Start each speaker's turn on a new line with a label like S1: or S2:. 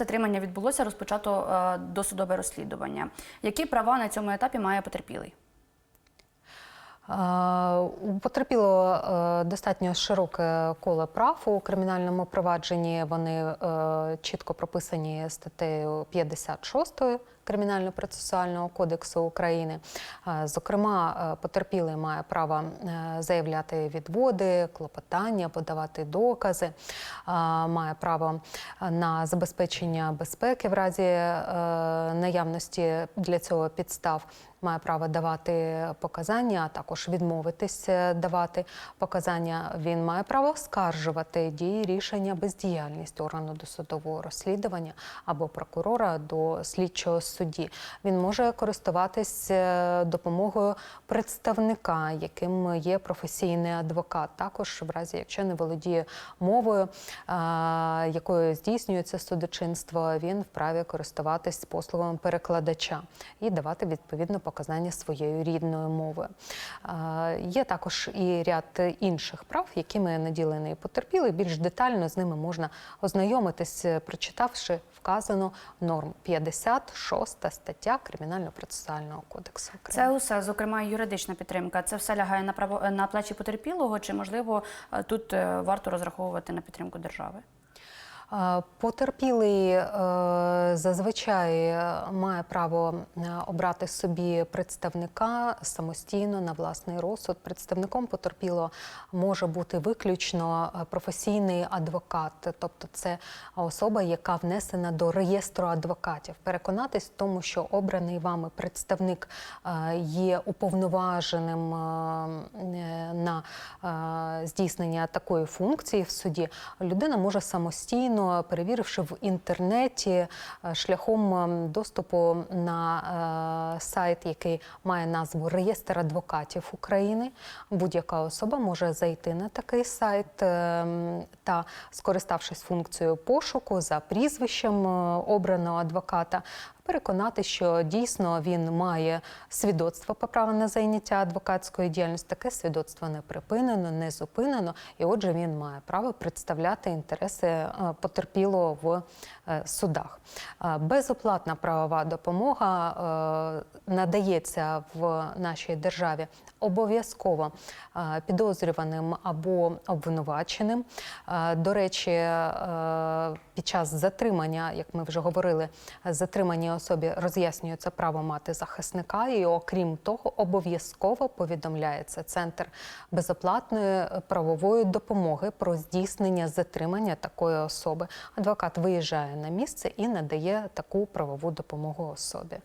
S1: затримання відбулося, розпочато е, досудове розслідування. Які права на цьому етапі має потерпілий?
S2: У потерпілого е, достатньо широке коло прав у кримінальному провадженні. Вони е, чітко прописані статтею 56 Кримінально-процесуального кодексу України. Зокрема, е, потерпілий має право заявляти відводи, клопотання, подавати докази, має право на забезпечення безпеки в разі наявності для цього підстав має право давати показання, а також відмовитись е, давати показання. Він має право оскаржувати дії рішення бездіяльність органу досудового розслідування або прокурора до слідчого судді. Він може користуватись е, допомогою представника, яким є професійний адвокат. Також в разі, якщо не володіє мовою, якою здійснюється судочинство, він вправі користуватись послугами перекладача і давати відповідно показання своєю рідною мовою. Є також і ряд інших прав, якими наділений потерпілий. Більш детально з ними можна ознайомитись, прочитавши вказану норму 56 стаття Кримінально-процесуального кодексу. України.
S1: Це усе, зокрема, юридична підтримка. Це все лягає на право на плечі потерпілого, чи можливо е, тут е, варто розраховувати на підтримку держави?
S2: Потерпілий е, зазвичай е, має право е, обрати собі представника самостійно на власний розсуд. Представником потерпілого може бути виключно професійний адвокат, тобто це особа, яка внесена до реєстру адвокатів. Переконатись в тому, що обраний вами представник є уповноваженим на здійснення такої функції в суді, людина може самостійно, перевіривши в інтернеті е, шляхом ем, доступу на е, сайт, який має назву Реєстр адвокатів України. Будь-яка особа може зайти на такий сайт та, скориставшись функцією пошуку за прізвищем е, обраного адвоката, переконати, що дійсно він має свідоцтво про право на зайняття адвокатської діяльності. Таке свідоцтво не припинено, не зупинено, і отже, він має право представляти інтереси е, потерпілого в е, судах. Е, Безоплатна правова допомога надається в нашій державі обов'язково підозрюваним або обвинуваченим. До речі, під час затримання, як ми вже говорили, затриманій особі роз'яснюється право мати захисника, і окрім того, обов'язково повідомляється центр безоплатної правової допомоги про здійснення затримання такої особи. Адвокат виїжджає на місце і надає таку правову допомогу особі.